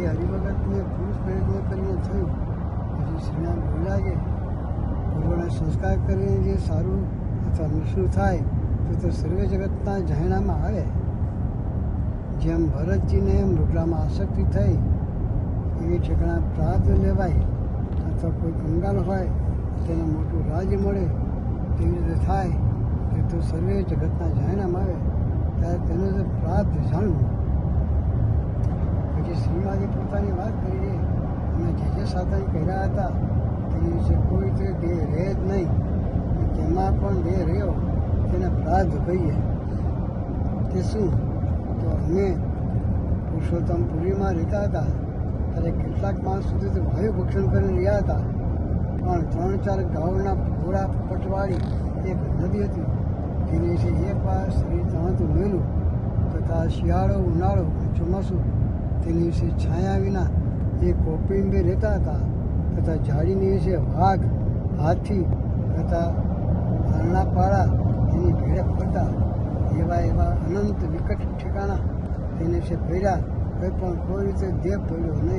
એ હરિભગતને પુરુષ કરીને થયું પછી શ્રીનામ બોલ્યા ભગવાન સંસ્કાર કરીને જે સારું અથવા નિષ્ણું થાય, તો તે સર્વે જગતના જાહેણામાં આવે. જેમ ભરતજીને એમ આસક્તિ થઈ, એવી ઠેકાણા પ્રાપ્ત લેવાય અથવા કોઈ કંગાલ હોય, તેને મોટું રાજ્ય મળે, તેવી રીતે થાય કે તો સર્વે જગતના જાહેણામાં આવે. ત્યારે તેને પ્રાર્થ જાણવું. જે જે સાધન કર્યા હતા. તેની વિશે કોઈ તે દેહ રહે જ નહીં. જેમાં પણ દેહ રહ્યો, તેને પ્રાધ કહીએ તે શું? તો અમે પુરુષોત્તમ પુરીમાં રહેતા હતા. ત્યારે કેટલાક માસ સુધી તો વાયુ ભક્ષણ કરીને રહ્યા હતા. પણ ત્રણ ચાર ગાઉના ઘોડા પટવાળી એક નદી હતી. તેની વિશે એક વાર શરીર તણાતું મેલું તથા શિયાળો ઉનાળો ચોમાસું. તેની વિશે છાયા વિના એ કોપિંબે રહેતા હતા તથા ઝાડીની વિશે વાઘ, હાથી તથા હરણાપાળા એની ભેળે ફરતા. એવા એવા અનંત વિકટ ઠેકાણા એને છે ભર્યા. કોઈ પણ કોઈ રીતે દેહ પડ્યો નહીં.